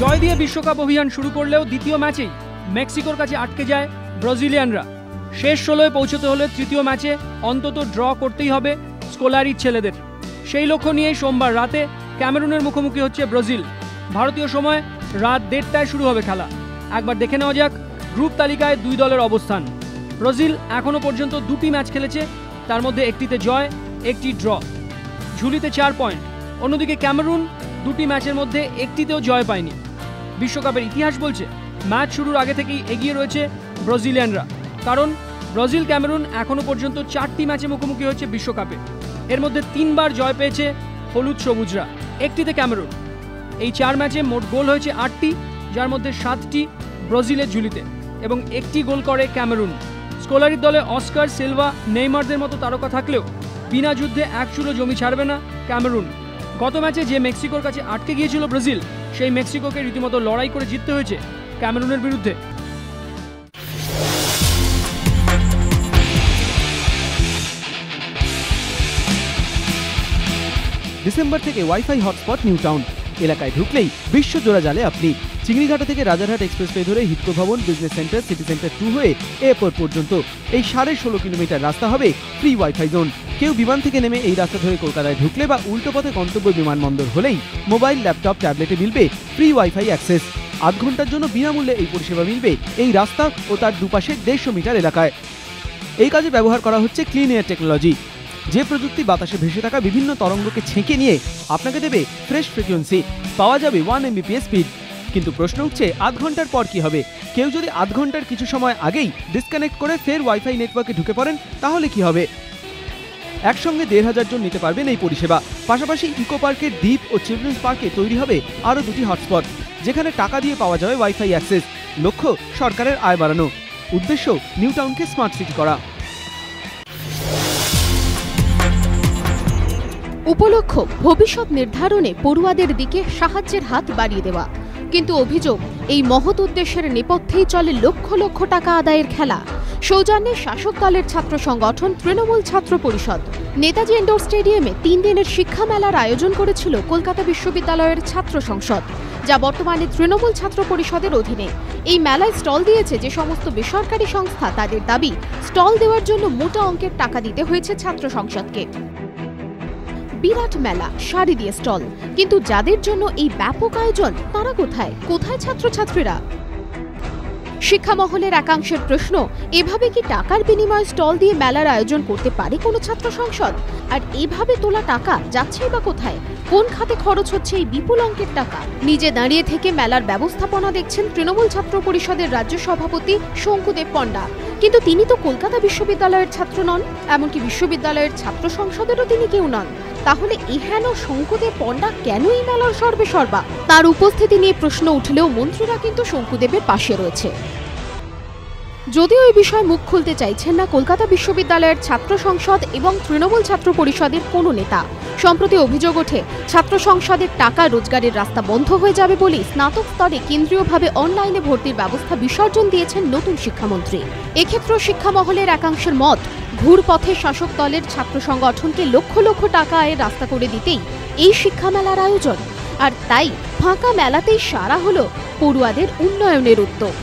জয় দিয়ে বিশ্বকাপ অভিযান শুরু করলেও দ্বিতীয় ম্যাচেই মেক্সিকোর কাছে আটকে যায় ব্রাজিলিয়ানরা। শেষ ষোলোয় পৌঁছতে হলে তৃতীয় ম্যাচে অন্তত ড্র করতেই হবে স্কোলারির ছেলেদের। সেই লক্ষ্য নিয়েই সোমবার রাতে ক্যামেরুনের মুখোমুখি হচ্ছে ব্রাজিল। ভারতীয় সময় রাত দেড়টায় শুরু হবে খেলা। একবার দেখে নেওয়া যাক গ্রুপ তালিকায় দুই দলের অবস্থান। ব্রাজিল এখনও পর্যন্ত দুটি ম্যাচ খেলেছে, তার মধ্যে একটিতে জয়, একটি ড্র। ঝুলিতে চার পয়েন্ট। অন্যদিকে ক্যামেরুন দুটি ম্যাচের মধ্যে একটিতেও জয় পায়নি। বিশ্বকাপের ইতিহাস বলছে, ম্যাচ শুরুর আগে থেকেই এগিয়ে রয়েছে ব্রাজিলিয়ানরা। কারণ, ব্রাজিল ক্যামেরুন এখনও পর্যন্ত চারটি ম্যাচে মুখোমুখি হয়েছে বিশ্বকাপে। এর মধ্যে তিনবার জয় পেয়েছে হলুদ সবুজরা, একটিতে ক্যামেরুন। এই চার ম্যাচে মোট গোল হয়েছে আটটি, যার মধ্যে সাতটি ব্রাজিলের ঝুলিতে এবং একটি গোল করে ক্যামেরুন। স্কোলারির দলে অস্কার সিলভা, নেইমারদের মতো তারকা থাকলেও বিনা যুদ্ধে এক চুলো জমি ছাড়বে না ক্যামেরুন। গত ম্যাচে যে মেক্সিকোর কাছে আটকে গিয়েছিল ব্রাজিল সেই মেক্সিকোকে রীতিমতো লড়াই করে জিততে হয়েছে ক্যামেরুনের বিরুদ্ধে। ডিসেম্বর থেকে ওয়াইফাই হটস্পট নিউ টাউন এলাকায় ঢুকলেই বিশ্বজোড়া জালে আপনি। চিংড়িঘাটা থেকে রাজারহাট এক্সপ্রেসওয়ে ধরে হিটকো ভবন, business centre, city centre two হয়ে এয়ারপোর্ট পর্যন্ত। এই সাড়ে ষোলো কিলোমিটার রাস্তা হবে ফ্রি ওয়াইফাই জোন কেউ বিমান থেকে নেমে এই রাস্তা ধরে কলকাতায় ঢুকলে বা উল্টো পথে গন্তব্য বিমানবন্দর হলেই মোবাইল, ল্যাপটপ, ট্যাবলেটে মিলবে ফ্রি ওয়াইফাই অ্যাক্সেস আধ ঘণ্টার জন্য বিনামূল্যে এই পরিষেবা মিলবে এই রাস্তা ও তার দুপাশে দেড়শো মিটার এলাকায়। এই কাজে ব্যবহার করা হচ্ছে ক্লিন এয়ার টেকনোলজি যে প্রযুক্তি বাতাসে ভেসে থাকা বিভিন্ন তরঙ্গকে ছেঁকে নিয়ে আপনাকে দেবে ফ্রেশ ফ্রিকোয়েন্সি পাওয়া যাবে ওয়ান এমবিপিএস স্পিড কিন্তু প্রশ্ন উঠছে, আধ ঘণ্টার পর কি হবে? কেউ যদি আধ ঘণ্টার কিছু সময় আগেই ডিসকানেক্ট করে ফের ওয়াইফাই নেটওয়ার্কে ঢুকে পড়েন, তাহলে কি হবে? একসঙ্গে দেড় হাজার জন নিতে পারবেন এই পরিষেবা। পাশাপাশি ইকো পার্কের দ্বীপ ও চিলড্রেন্স পার্কে তৈরি হবে আরও দুটি হটস্পট, যেখানে টাকা দিয়ে পাওয়া যাবে ওয়াইফাই অ্যাক্সেস। লক্ষ্য, সরকারের আয় বাড়ানো। উদ্দেশ্য, নিউ টাউনকে স্মার্ট সিটি করা। উপলক্ষ ভবিষ্যৎ নির্ধারণে পড়ুয়াদের দিকে সাহায্যের হাত বাড়িয়ে দেওয়া। কিন্তু অভিযোগ, এই মহৎ উদ্দেশ্যের নেপথ্যেই চলে লক্ষ লক্ষ টাকা আদায়ের খেলা। সৌজন্যে শাসক দলের ছাত্র সংগঠন তৃণমূল ছাত্র পরিষদ। নেতাজি ইন্ডোর স্টেডিয়ামে তিন দিনের শিক্ষা মেলার আয়োজন করেছিল কলকাতা বিশ্ববিদ্যালয়ের ছাত্র সংসদ, যা বর্তমানে তৃণমূল ছাত্র পরিষদের অধীনে। এই মেলায় স্টল দিয়েছে যে সমস্ত বেসরকারি সংস্থা, তাদের দাবি, স্টল দেওয়ার জন্য মোটা অঙ্কের টাকা দিতে হয়েছে ছাত্র সংসদকে। বিরাট মেলা শাড়ি দিয়ে স্টল। কিন্তু যাদের জন্য এই ব্যাপক আয়োজন, তারা কোথায়? কোথায় ছাত্রছাত্রীরা? শিক্ষা মহলের একাংশের প্রশ্ন, এভাবে কি টাকার বিনিময়ে স্টল দিয়ে মেলার আয়োজন করতে পারে কোনো ছাত্র সংসদ? আর এভাবে তোলা টাকা যাচ্ছেই বা কোথায়? কোন খাতে খরচ হচ্ছে এই বিপুল অঙ্কের টাকা? নিজে দাঁড়িয়ে থেকে মেলার ব্যবস্থাপনা দেখছেন তৃণমূল ছাত্র পরিষদের রাজ্য সভাপতি শঙ্কুদেব পণ্ডা। কিন্তু তিনি তো কলকাতা বিশ্ববিদ্যালয়ের ছাত্র নন। এমনকি বিশ্ববিদ্যালয়ের ছাত্র সংসদেরও তিনি কেউ নন। তাহলে এহেন শঙ্কুদেব পণ্ডা কেন এই মেলার সর্বে সর্বা? তার উপস্থিতি নিয়ে প্রশ্ন উঠলেও মন্ত্রীরা কিন্তু শঙ্কুদেবের পাশে রয়েছে। যদিও এই বিষয়ে মুখ খুলতে চাইছেন না কলকাতা বিশ্ববিদ্যালয়ের ছাত্র সংসদ এবং তৃণমূল ছাত্র পরিষদের কোনো নেতা। সম্প্রতি অভিযোগ ওঠে, ছাত্র সংসদের টাকা রোজগারের রাস্তা বন্ধ হয়ে যাবে বলেই স্নাতক স্তরে কেন্দ্রীয়ভাবে অনলাইনে ভর্তির ব্যবস্থা বিসর্জন দিয়েছেন নতুন শিক্ষামন্ত্রী। এক্ষেত্রেও শিক্ষামহলের একাংশের মত ঘুরপথে শাসক দলের ছাত্র সংগঠনকে লক্ষ লক্ষ টাকা আয়ের রাস্তা করে দিতেই এই শিক্ষা মেলার আয়োজন। আর তাই ফাঁকা মেলাতেই সারা হলো পড়ুয়াদের উন্নয়নের উদ্যোগ।